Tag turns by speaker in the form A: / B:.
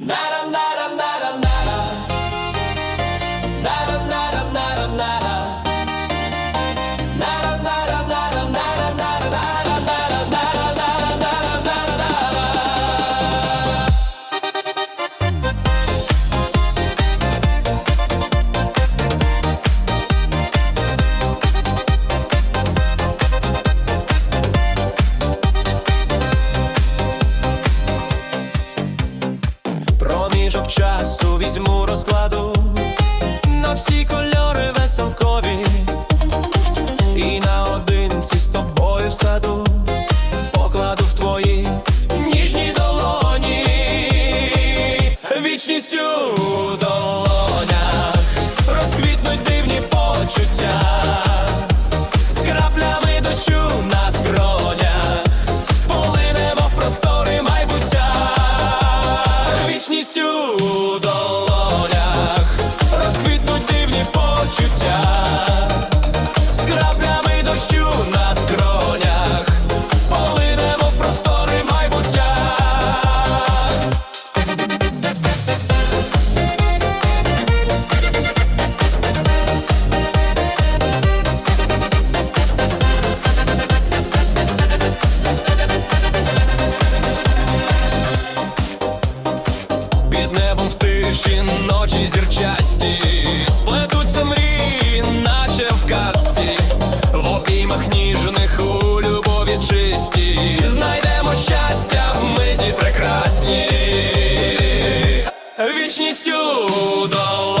A: Not enough. Проміжок часу візьму розкладу на всі кольори веселкові, і наодинці з тобою в саду покладу в твої ніжні долоні, вічністю у тиші ночі зірчасті, сплетуться мрії, наче в казці, в обіймах ніжних у любові чисті, знайдемо щастя, в миті прекрасні, вічністю долу.